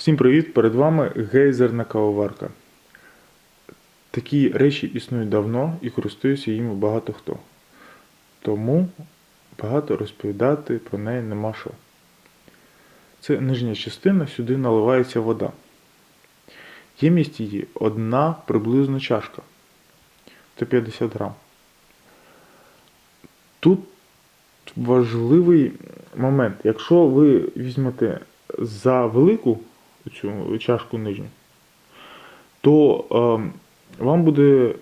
Всім привіт! Перед вами гейзерна кавоварка. Такі речі існують давно і користується їм багато хто. Тому багато розповідати про неї нема що. Це нижня частина, сюди наливається вода. Ємність її одна приблизно чашка 150 грам. Тут важливий момент. Якщо ви візьмете за велику цю чашку нижню, то е, вам буде,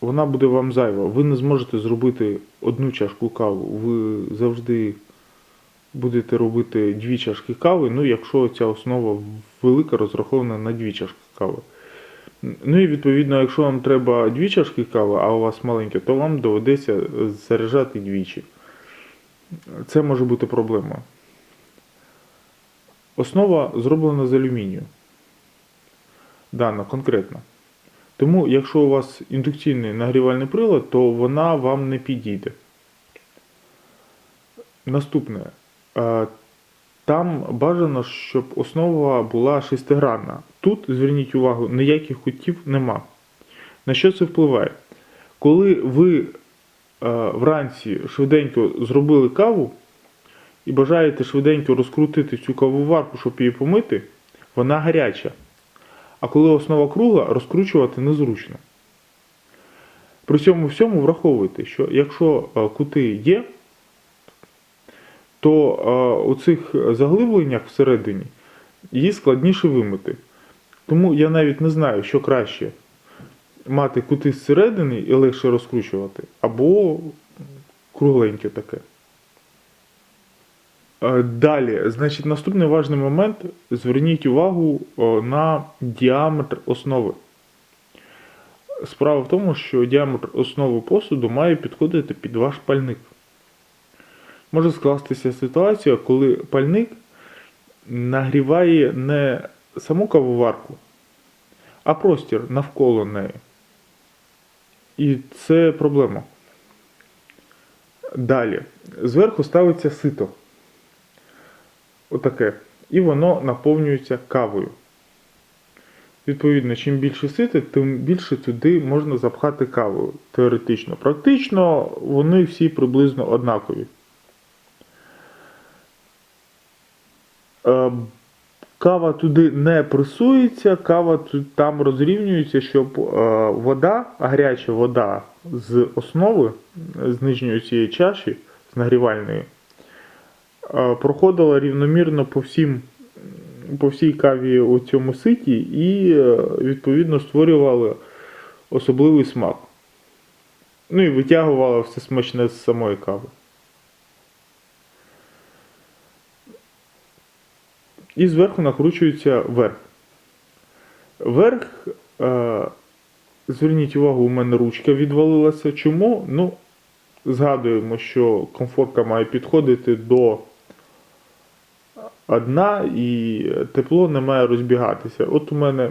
вона буде вам зайва. Ви не зможете зробити одну чашку каву. Ви завжди будете робити дві чашки кави, ну якщо ця основа велика, розрахована на дві чашки кави. Ну і відповідно, якщо вам треба дві чашки кави, а у вас маленьке, то вам доведеться заряджати двічі. Це може бути проблема. Основа зроблена з алюмінію. Дана конкретно. Тому, якщо у вас індукційний нагрівальний прилад, то вона вам не підійде. Наступне. Е, Там бажано, щоб основа була шестигранна. Тут, зверніть увагу, ніяких кутів нема. На що це впливає? Коли ви е, вранці швиденько зробили каву і бажаєте швиденько розкрутити цю кавоварку, щоб її помити, вона гаряча. А коли основа кругла, розкручувати незручно. При цьому всьому враховуйте, що якщо е, кути є, то е, у цих заглибленнях всередині її складніше вимити. Тому я навіть не знаю, що краще мати кути зсередини і легше розкручувати, або кругленьке таке. Е, Далі, значить, наступний важний момент. Зверніть увагу на діаметр основи. Справа в тому, що діаметр основи посуду має підходити під ваш пальник. Може скластися ситуація, коли пальник нагріває не саму кавоварку, а простір навколо неї. І це проблема. Далі. Зверху ставиться сито. Отаке. І воно наповнюється кавою. Відповідно, чим більше сити, тим більше туди можна запхати каву. Теоретично. Практично вони всі приблизно однакові. Е, Кава туди не пресується, кава там розрівнюється, щоб е, вода, гаряча вода з основи, з нижньої цієї чаші, з нагрівальної, проходила рівномірно по всім, по всій каві у цьому ситі і е, відповідно створювала особливий смак. Ну і витягувала все смачне з самої кави. І зверху накручується верх. Верх, е, зверніть увагу, у мене ручка відвалилася. Чому? Ну, згадуємо, що комфорка має підходити до дна і тепло не має розбігатися. От у мене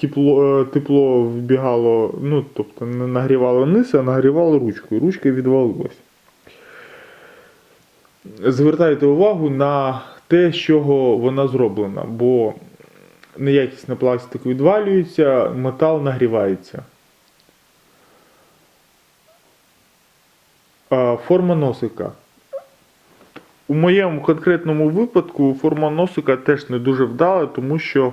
тепло, е, тепло вбігало, ну, тобто не нагрівало низ, а нагрівало ручку, і ручка відвалилася. Звертайте увагу на те, з чого вона зроблена, бо неякісний пластик відвалюється, метал нагрівається. Форма носика. У моєму конкретному випадку форма носика теж не дуже вдала, тому що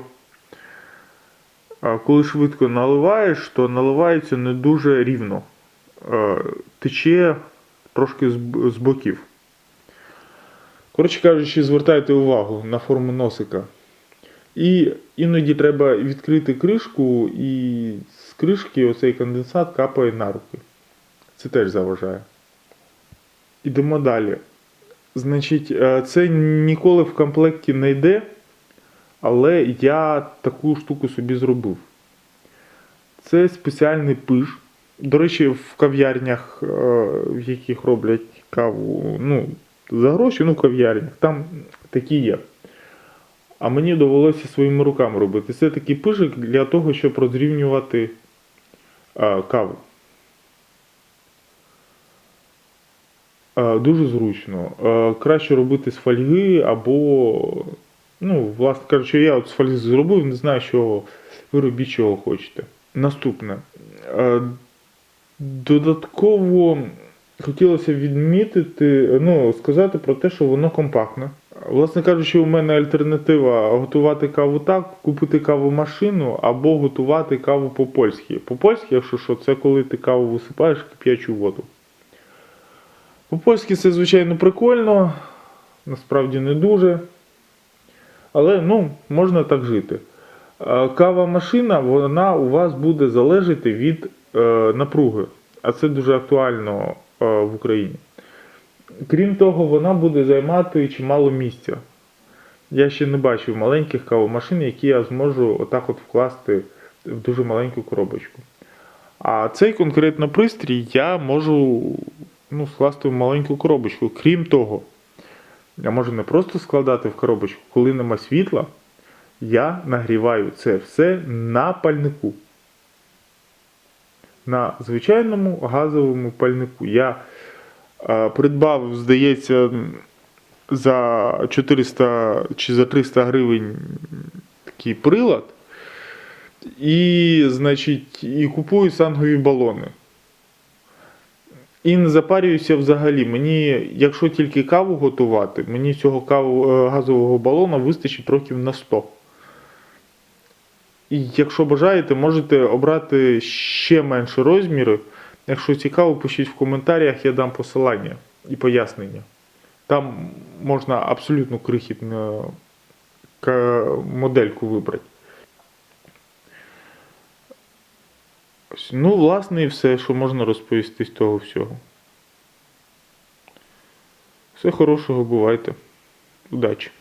коли швидко наливаєш, то наливається не дуже рівно. Тече трошки з боків. Коротше кажучи, звертайте увагу на форму носика. І іноді треба відкрити кришку, і з кришки оцей конденсат капає на руки. Це теж заважає. Ідемо далі. Значить, е, це ніколи в комплекті не йде, але я таку штуку собі зробив. Це спеціальний пиш. До речі, в кав'ярнях, е, в яких роблять каву, ну, за гроші, ну, в кав'ярнях, там такі є. А мені довелося своїми руками робити. Це такий пишик для того, щоб розрівнювати е, каву. Дуже зручно. Е, краще робити з фольги або Ну, власне кажучи, я от з фольги зробив, не знаю, що ви робіть, чого хочете. Наступне. Е, Додатково хотілося відмітити, ну, сказати про те, що воно компактне. Власне кажучи, у мене альтернатива готувати каву так, купити кавомашину або готувати каву по-польськи. По-польськи, якщо що, це коли ти каву висипаєш кип'ячу воду. По-польськи це, звичайно, прикольно, насправді не дуже. Але ну, можна так жити. Е, Кава-машина, вона у вас буде залежати від е, напруги, а це дуже актуально е, в Україні. Крім того, вона буде займати чимало місця. Я ще не бачив маленьких кавомашин, які я зможу отак от вкласти в дуже маленьку коробочку. А цей конкретно пристрій я можу ну, скласти в маленьку коробочку. Крім того, я можу не просто складати в коробочку, коли нема світла, я нагріваю це все на пальнику. На звичайному газовому пальнику. Я е, придбав, здається, за 400 чи за 300 гривень такий прилад. І, значить, і купую сангові балони. І не запарююся взагалі. Мені, якщо тільки каву готувати, мені цього каву, е, газового балона вистачить років на 100. І якщо бажаєте, можете обрати ще менші розміри. Якщо цікаво, пишіть в коментарях, я дам посилання і пояснення. Там можна абсолютно крихітну модельку вибрати. Ось, Ну, власне, і все, що можна розповісти з того всього. Все хорошого, бувайте. Удачі!